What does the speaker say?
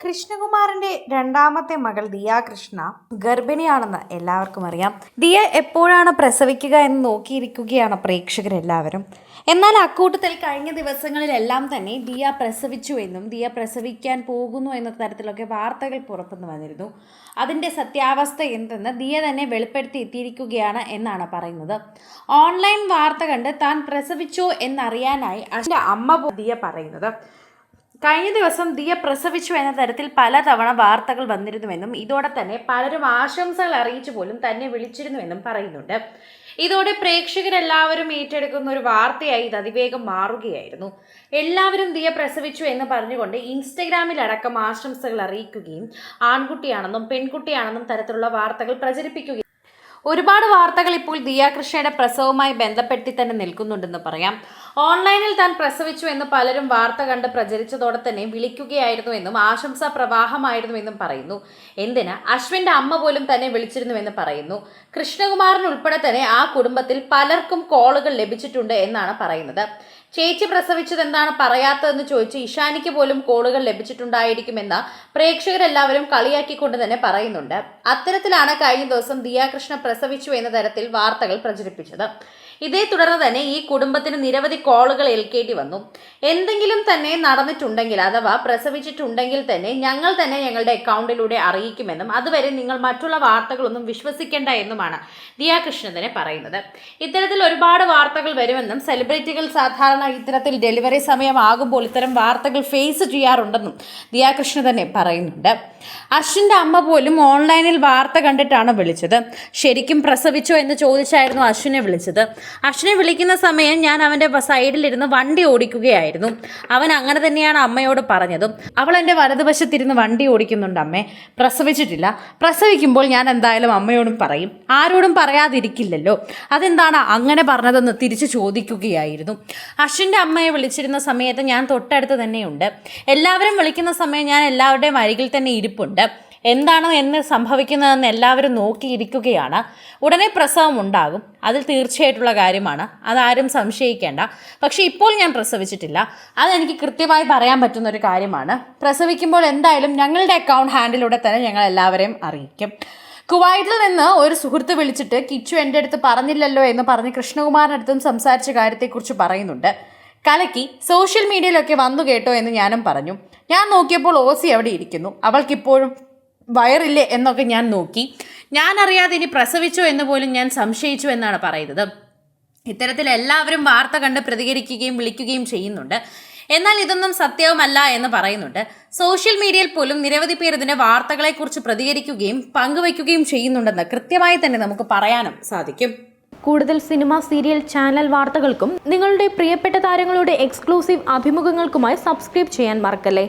കൃഷ്ണകുമാറിന്റെ രണ്ടാമത്തെ മകൾ ദിയ കൃഷ്ണ ഗർഭിണിയാണെന്ന് എല്ലാവർക്കും അറിയാം. ദിയ എപ്പോഴാണ് പ്രസവിക്കുക എന്ന് നോക്കിയിരിക്കുകയാണ് പ്രേക്ഷകരെല്ലാവരും എന്നാൽ അക്കൂട്ടത്തിൽ കഴിഞ്ഞ ദിവസങ്ങളിലെല്ലാം തന്നെ ദിയ പ്രസവിച്ചു എന്നും ദിയ പ്രസവിക്കാൻ പോകുന്നു എന്ന തരത്തിലൊക്കെ വാർത്തകൾ പുറത്തുനിന്ന് വന്നിരുന്നു. അതിന്റെ സത്യാവസ്ഥ എന്തെന്ന് ദിയ തന്നെ വെളിപ്പെടുത്തി എത്തിയിരിക്കുകയാണ് എന്നാണ് പറയുന്നത്. ഓൺലൈൻ വാർത്ത കണ്ട് താൻ പ്രസവിച്ചോ എന്നറിയാനായി അതിന്റെ അമ്മ ദിയ പറയുന്നത്. കഴിഞ്ഞ ദിവസം ദിയ പ്രസവിച്ചു എന്ന തരത്തിൽ പലതവണ വാർത്തകൾ വന്നിരുന്നുവെന്നും ഇതോടെ തന്നെ പലരും ആശംസകൾ അറിയിച്ചു പോലും തന്നെ വിളിച്ചിരുന്നുവെന്നും പറയുന്നുണ്ട്. ഇതോടെ പ്രേക്ഷകരെല്ലാവരും ഏറ്റെടുക്കുന്ന ഒരു വാർത്തയായി ഇത് അതിവേഗം മാറുകയായിരുന്നു. എല്ലാവരും ദിയ പ്രസവിച്ചു എന്ന് പറഞ്ഞുകൊണ്ട് ഇൻസ്റ്റഗ്രാമിലടക്കം ആശംസകൾ അറിയിക്കുകയും ആൺകുട്ടിയാണെന്നും പെൺകുട്ടിയാണെന്നും തരത്തിലുള്ള വാർത്തകൾ പ്രചരിപ്പിക്കുകയും ഒരുപാട് വാർത്തകൾ ഇപ്പോൾ ദിയ കൃഷ്ണയുടെ പ്രസവവുമായി ബന്ധപ്പെടുത്തി തന്നെ നിൽക്കുന്നുണ്ടെന്ന് പറയാം. ഓൺലൈനിൽ താൻ പ്രസവിച്ചു എന്ന് പലരും വാർത്ത കണ്ട് പ്രചരിച്ചതോടെ തന്നെ വിളിക്കുകയായിരുന്നു എന്നും ആശംസാ പ്രവാഹമായിരുന്നു എന്നും പറയുന്നു. എന്തിന്? അശ്വിന്റെ അമ്മ പോലും തന്നെ വിളിച്ചിരുന്നുവെന്ന് പറയുന്നു. കൃഷ്ണകുമാറിനുൾപ്പെടെ തന്നെ ആ കുടുംബത്തിൽ പലർക്കും കോളുകൾ ലഭിച്ചിട്ടുണ്ട് എന്നാണ് പറയുന്നത്. ചേച്ചി പ്രസവിച്ചത് എന്താണ് പറയാത്തതെന്ന് ചോദിച്ച് ഇഷാനിക്ക് പോലും കോളുകൾ ലഭിച്ചിട്ടുണ്ടായിരിക്കുമെന്ന് പ്രേക്ഷകരെല്ലാവരും കളിയാക്കിക്കൊണ്ട് തന്നെ പറയുന്നുണ്ട്. അത്തരത്തിലാണ് കഴിഞ്ഞ ദിവസം ദിയാകൃഷ്ണ പ്രസവിച്ചു എന്ന തരത്തിൽ വാർത്തകൾ പ്രചരിപ്പിച്ചത്. ഇതേ തുടർന്ന് തന്നെ ഈ കുടുംബത്തിന് നിരവധി കോളുകൾ ഏൽക്കേണ്ടി വന്നു. എന്തെങ്കിലും തന്നെ നടന്നിട്ടുണ്ടെങ്കിൽ അഥവാ പ്രസവിച്ചിട്ടുണ്ടെങ്കിൽ തന്നെ ഞങ്ങൾ തന്നെ ഞങ്ങളുടെ അക്കൗണ്ടിലൂടെ അറിയിക്കുമെന്നും അതുവരെ നിങ്ങൾ മറ്റുള്ള വാർത്തകളൊന്നും വിശ്വസിക്കേണ്ട എന്നുമാണ് ദിയാകൃഷ്ണൻ തന്നെ പറയുന്നത്. ഇത്തരത്തിൽ ഒരുപാട് വാർത്തകൾ വരുമെന്നും സെലിബ്രിറ്റികൾ സാധാരണ ഇത്തരത്തിൽ ഡെലിവറി സമയമാകുമ്പോൾ ഇത്തരം വാർത്തകൾ ഫേസ് ചെയ്യാറുണ്ടെന്നും ദിയാകൃഷ്ണ തന്നെ പറയുന്നുണ്ട്. അശ്വിന്റെ അമ്മ പോലും ഓൺലൈനിൽ വാർത്ത കണ്ടിട്ടാണ് വിളിച്ചത്. ശരിക്കും പ്രസവിച്ചോ എന്ന് ചോദിച്ചായിരുന്നു അശ്വിനെ വിളിച്ചത്. അശ്വിനെ വിളിക്കുന്ന സമയം ഞാൻ അവന്റെ സൈഡിലിരുന്ന് വണ്ടി ഓടിക്കുകയായിരുന്നു. അവൻ അങ്ങനെ തന്നെയാണ് അമ്മയോട് പറഞ്ഞതും. അവൾ എന്റെ വലതുവശത്തിരുന്ന് വണ്ടി ഓടിക്കുന്നുണ്ട് അമ്മേ. പ്രസവിച്ചിട്ടില്ല. പ്രസവിക്കുമ്പോൾ ഞാൻ എന്തായാലും അമ്മയോടും പറയും. ആരോടും പറയാതിരിക്കില്ലല്ലോ. അതെന്താണ് അങ്ങനെ പറഞ്ഞതെന്ന് തിരിച്ചു ചോദിക്കുകയായിരുന്നു. അശ്വിന്റെ അമ്മയെ വിളിച്ചിരുന്ന സമയത്ത് ഞാൻ തൊട്ടടുത്ത് തന്നെയുണ്ട്. എല്ലാവരും വിളിക്കുന്ന സമയം ഞാൻ എല്ലാവരുടെയും അരികിൽ തന്നെ ഇരിപ്പുണ്ട്. എന്താണ് എന്ന് സംഭവിക്കുന്നതെന്ന് എല്ലാവരും നോക്കിയിരിക്കുകയാണ്. ഉടനെ പ്രസവം ഉണ്ടാകും. അതിൽ തീർച്ചയായിട്ടുള്ള കാര്യമാണ്. അതാരും സംശയിക്കേണ്ട. പക്ഷേ ഇപ്പോൾ ഞാൻ പ്രസവിച്ചിട്ടില്ല. അതെനിക്ക് കൃത്യമായി പറയാൻ പറ്റുന്ന ഒരു കാര്യമാണ്. പ്രസവിക്കുമ്പോൾ എന്തായാലും ഞങ്ങളുടെ അക്കൗണ്ട് ഹാൻഡിലൂടെ തന്നെ ഞങ്ങൾ എല്ലാവരെയും അറിയിക്കും. കുവൈറ്റിൽ നിന്ന് ഒരു സുഹൃത്ത് വിളിച്ചിട്ട് കിച്ചു എന്റെ അടുത്ത് പറഞ്ഞില്ലല്ലോ എന്ന് പറഞ്ഞ് കൃഷ്ണകുമാറിന്റെ അടുത്തും സംസാരിച്ച കാര്യത്തെക്കുറിച്ച് പറയുന്നുണ്ട്. കലക്കി സോഷ്യൽ മീഡിയയിലൊക്കെ വന്നു കേട്ടോ എന്ന് ഞാനും പറഞ്ഞു. ഞാൻ നോക്കിയപ്പോൾ ഓസി അവിടെ ഇരിക്കുന്നു. അവൾക്കിപ്പോഴും വയറില്ലേ എന്നൊക്കെ ഞാൻ നോക്കി. ഞാൻ അറിയാതെ ഇനി പ്രസവിച്ചോ എന്ന് പോലും ഞാൻ സംശയിച്ചു എന്നാണ് പറയുന്നത്. ഇത്തരത്തിൽ എല്ലാവരും വാർത്ത കണ്ട് പ്രതികരിക്കുകയും വിളിക്കുകയും ചെയ്യുന്നുണ്ട്. എന്നാൽ ഇതൊന്നും സത്യവുമല്ല എന്ന് പറയുന്നുണ്ട്. സോഷ്യൽ മീഡിയയിൽ പോലും നിരവധി പേർ ഇതിന്റെ വാർത്തകളെക്കുറിച്ച് പ്രതികരിക്കുകയും പങ്കുവയ്ക്കുകയും ചെയ്യുന്നുണ്ടെന്ന് കൃത്യമായി തന്നെ നമുക്ക് പറയാനും സാധിക്കും. കൂടുതൽ സിനിമ സീരിയൽ ചാനൽ വാർത്തകൾക്കും നിങ്ങളുടെ പ്രിയപ്പെട്ട താരങ്ങളുടെ എക്സ്ക്ലൂസീവ് അഭിമുഖങ്ങൾക്കുമായി സബ്സ്ക്രൈബ് ചെയ്യാൻ മറക്കല്ലേ?